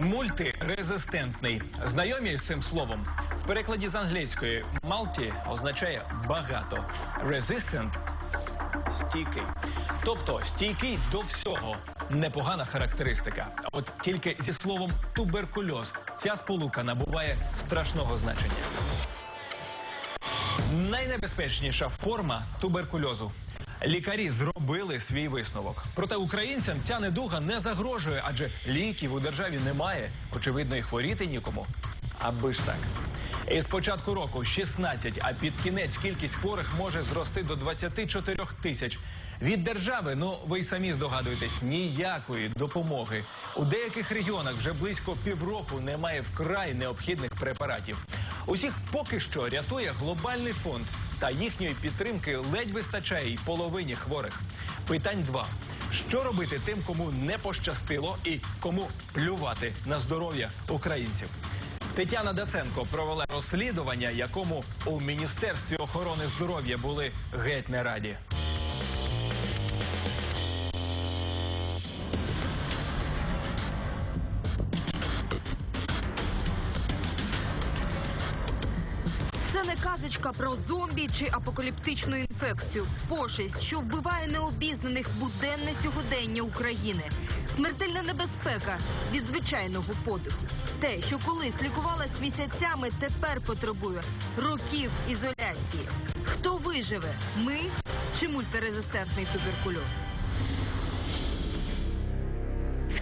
Мультирезистентний. Знайомі з цим словом в перекладі з англійської «multi» означає багато. Resistant – стійкий. Тобто стійкий до всього. Непогана характеристика. От тільки зі словом туберкульоз ця сполука набуває страшного значення. Найнебезпечніша форма туберкульозу. Лікарі зробили свій висновок. Проте українцям ця недуга не загрожує, адже ліків у державі немає. Очевидно, і хворіти нікому. Аби ж так. І з початку року 16, а під кінець кількість хворих може зрости до 24 тисяч. Від держави, ну ви й самі здогадуєтесь, ніякої допомоги. У деяких регіонах вже близько півроку немає вкрай необхідних препаратів. Усіх поки що рятує глобальний фонд, та їхньої підтримки ледь вистачає й половині хворих. Питань два: що робити тим, кому не пощастило, і кому плювати на здоров'я українців? Тетяна Даценко провела розслідування, якому у міністерстві охорони здоров'я були геть не раді. Це не казочка про зомбі чи апокаліптичну інфекцію. Пошесть, що вбиває необізнаних буденне сьогодення України. Смертельна небезпека від звичайного подиху. Те, що колись лікувалась місяцями, тепер потребує років ізоляції. Хто виживе? Ми чи мультирезистентний туберкульоз?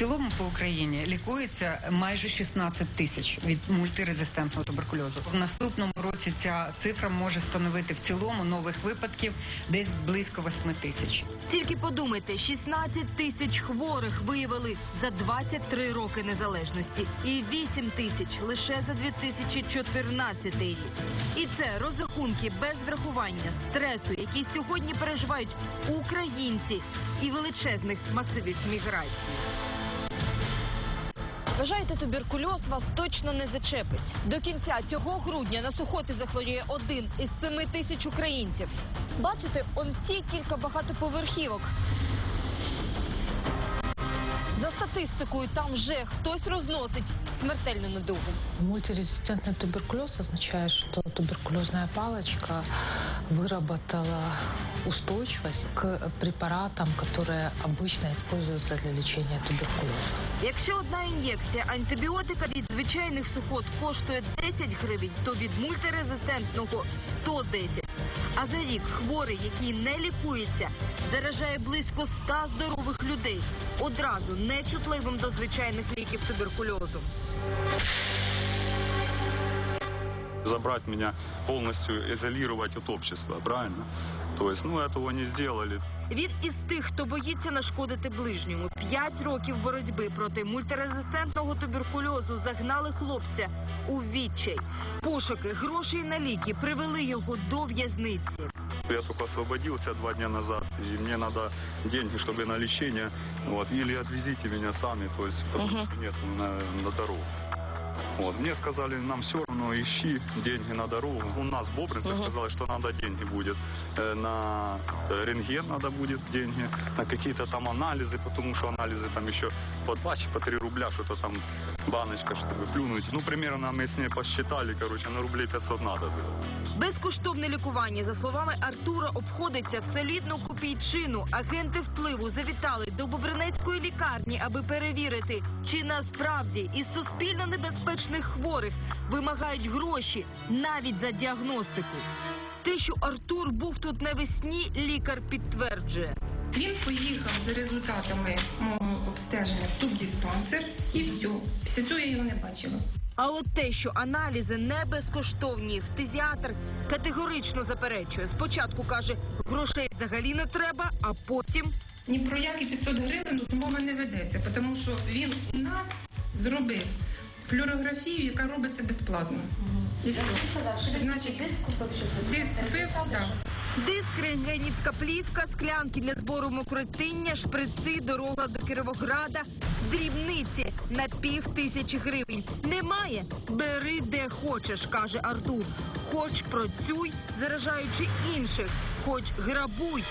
Цілому по Україні лікується майже 16 тисяч від мультирезистентного туберкульозу. В наступному році ця цифра може становити в цілому нових випадків десь близько 8 тисяч. Тільки подумайте, 16 тисяч хворих виявили за 23 роки незалежності і 8 тисяч лише за 2014 рік. І це розрахунки без врахування стресу, який сьогодні переживають українці і величезних масивів міграції. Вважаєте, туберкульоз вас точно не зачепить. До кінця цього грудня на сухоти захворіє один із семи тисяч українців. Бачите, он ті кілька багатоповерхівок. За статистикою, там вже хтось розносить смертельну недугу. Мультирезистентный туберкулез означает, что туберкулезная палочка выработала устойчивость к препаратам, которые обычно используются для лечения туберкулеза. Якщо одна ін'єкція антибіотика від звичайних сухот коштує 10 гривень, то від мультирезистентного 110. А за рік хворий, який не лікується, заражає близько 100 здорових людей, одразу нечутливим до звичайних ліків туберкульозу. забрать меня полностью, изолировать от общества, правильно? То есть, ну, этого не сделали. Він із тих, хто боїться нашкодити ближньому. П'ять років боротьби проти мультирезистентного туберкульозу загнали хлопця у відчай. Пошуки грошей на ліки привели його до в'язниці. Я только освободился два дня назад, и мне надо деньги, чтобы на лечение, вот, или отвезите меня сами, то есть, потому что нет на, на дорогу. Вот. Мне сказали, нам все равно ищи деньги на дорогу. У нас в Бобринце сказали, что надо деньги будет. Э, На э, рентген надо будет деньги, на какие-то там анализы, потому что анализы там еще по 2 чи по 3 рубля, что-то там баночка, чтобы плюнуть. Ну, примерно мы с ней посчитали, короче, на рублей 500 надо было. Безкоштовне лікування, за словами Артура, обходиться в солідну копійчину. Агенти впливу завітали до Бобринецької лікарні, аби перевірити, чи насправді із суспільно небезпечних хворих вимагають гроші навіть за діагностику. Те, що Артур був тут навесні, лікар підтверджує. Він поїхав за результатами мого обстеження в тубдиспансер і все. Після цього я його не бачила. А от те, що аналізи не безкоштовні, фтизіатр категорично заперечує. Спочатку каже, грошей взагалі не треба, а потім Ні про які 500 гривень тут мова не ведеться, тому що він у нас зробив флюорографію, яка робиться безплатно. І все. Значить, диск купив, так. Диск, рентгенівська плівка, склянки для збору мокротиння, шприци, дорога до Кіровограда, дрібниці на пів тисячі гривень. Немає? Бери де хочеш, каже Артур. Хоч працюй, заражаючи інших, хоч грабуй.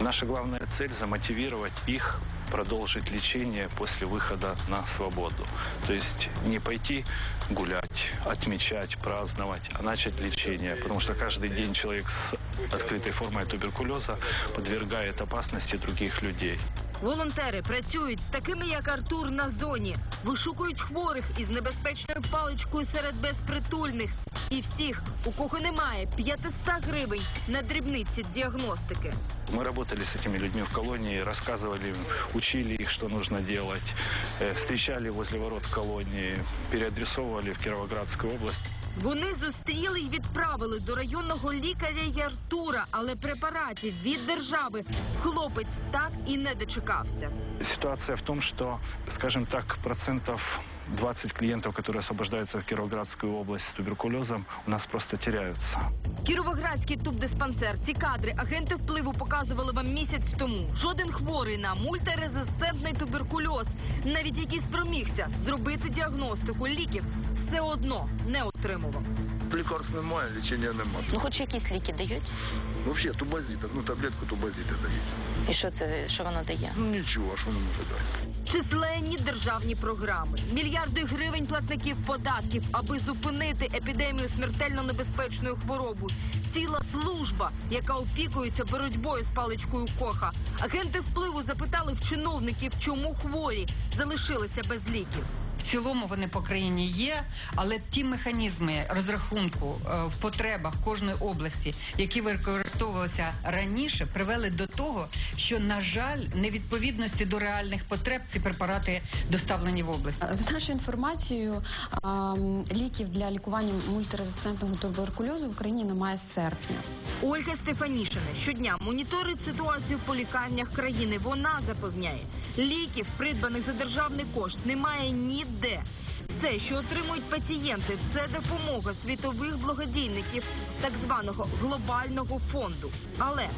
Наша главная цель – замотивировать их продолжить лечение после выхода на свободу. То есть не пойти гулять, отмечать, праздновать, а начать лечение. Потому что каждый день человек с открытой формой туберкулеза подвергает опасности других людей. Волонтери працюють з такими, як Артур, на зоні, вишукують хворих із небезпечною паличкою серед безпритульних і всіх, у кого немає 500 гривень на дрібниці діагностики. Мы работали с этими людьми в колонии, рассказывали им, учили их, что нужно делать, э, встречали возле ворот колонии, переадресовывали в Кировоградскую область. Вони зустріли й відправили до районного лікаря Яртура, але препаратів від держави хлопець так і не дочекався. Ситуація в тому, що, скажем так, процентов 20 клиентов, которые освобождаются в Кировоградскую область с туберкулезом, у нас просто теряются. Кіровоградський тубдиспансер. Ці кадри агенти впливу показували вам місяць тому. Жоден хворий на мультирезистентний туберкульоз, навіть який спромігся зробити діагностику ліків, все одно не отримував. Лікарств немає, лічення немає. Ну, хоч якісь ліки дають. Взагалі, тубазіт, одну таблетку тубазіта дають. І що це що вона дає? Ну нічого, а що не може дати? Численні державні програми, мільярди гривень платників податків, аби зупинити епідемію смертельно небезпечної хвороби. Ціла служба, яка опікується боротьбою з паличкою коха. Агенти впливу запитали в чиновників, чому хворі залишилися без ліків. Цілому вони по країні є, але ті механізми розрахунку е, в потребах кожної області, які використовувалися раніше, привели до того, що на жаль, невідповідності до реальних потреб ці препарати доставлені в область. За нашою інформацією, ліків для лікування мультирезистентного туберкульозу в Україні немає з серпня. Ольга Стефанішина щодня моніторить ситуацію по лікарнях країни. Вона запевняє, ліків, придбаних за державний кошт, немає ніде. Все, що отримують пацієнти, це допомога світових благодійників так званого глобального фонду. Але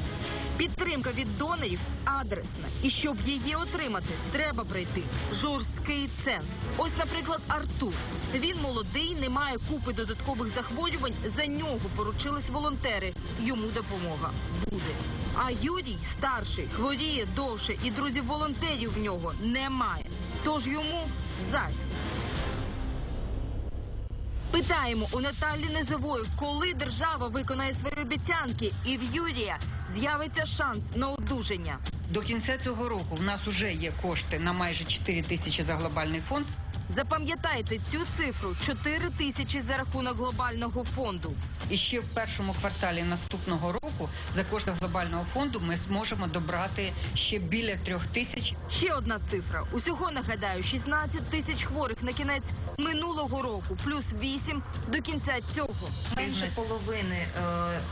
підтримка від донорів адресна. І щоб її отримати, треба пройти жорсткий ценз. Ось, наприклад, Артур. Він молодий, не має купи додаткових захворювань. За нього поручились волонтери. Йому допомога буде. А Юрій старший, хворіє довше, і друзів волонтерів в нього немає. Тож йому зась. Питаємо у Наталі Низової, коли держава виконає свої обіцянки, і в Юрія з'явиться шанс на одужання. До кінця цього року в нас вже є кошти на майже 4 тисячі за глобальний фонд. Запам'ятайте цю цифру 4 тисячі за рахунок глобального фонду. І ще в першому кварталі наступного року за кошти глобального фонду ми зможемо добрати ще біля трьох тисяч. Ще одна цифра. Усього нагадаю, 16 тисяч хворих на кінець минулого року, плюс 8 до кінця цього. Менше половини е,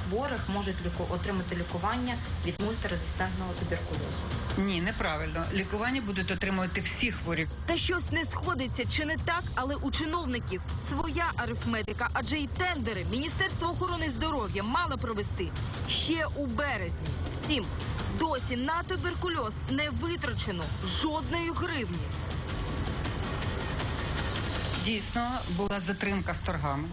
хворих можуть ліку- отримати лікування від мультирезистентного туберкульозу. Ні, неправильно. Лікування будуть отримувати всі хворі. Та щось не сходиться чи не так, але у чиновників своя арифметика, адже й тендери Міністерство охорони здоров'я мало провести ще у березні. Втім, досі на туберкульоз не витрачено жодної гривні. Дійсно була затримка з торгами.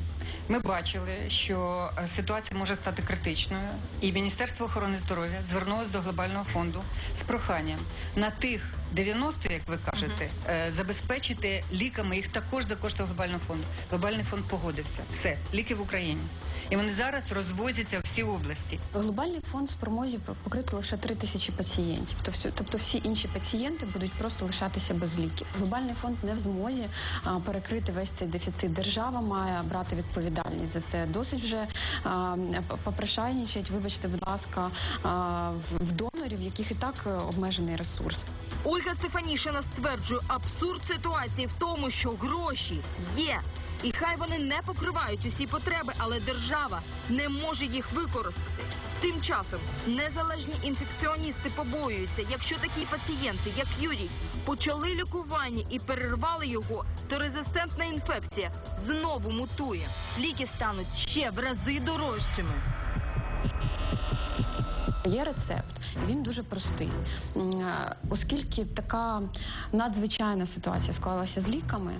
Ми бачили, що е, ситуація може стати критичною, і Міністерство охорони здоров'я звернулося до глобального фонду з проханням на тих 90, як ви кажете, е, забезпечити ліками їх також за кошти глобального фонду. Глобальний фонд погодився. Все, ліки в Україні. І вони зараз розвозяться в всі області. Глобальний фонд спромозі покрити лише 3 тисячі пацієнтів. Тобто, тобто всі інші пацієнти будуть просто лишатися без ліків. Глобальний фонд не в змозі перекрити весь цей дефіцит. Держава має брати відповідальність за це. Досить вже попрошайнічать, вибачте, будь ласка, в- в донорів, яких і так е, обмежений ресурс. Ольга Стефанішина стверджує, абсурд ситуації в тому, що гроші є. І хай вони не покривають усі потреби, але держава не може їх використати. Тим часом незалежні інфекціоністи побоюються, якщо такі пацієнти, як Юрій, почали лікування і перервали його, то резистентна інфекція знову мутує. Ліки стануть ще в рази дорожчими. Є рецепт, він дуже простий. Е, Оскільки така надзвичайна ситуація склалася з ліками,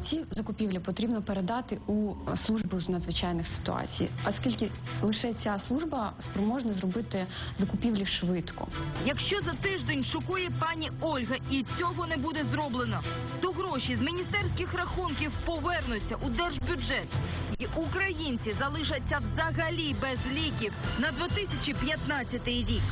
ці закупівлі потрібно передати у службу з надзвичайних ситуацій, оскільки лише ця служба спроможна зробити закупівлі швидко. Якщо за тиждень шокує пані Ольга і цього не буде зроблено, то гроші з міністерських рахунків повернуться у держбюджет. Українці залишаться взагалі без ліків на 2015 рік.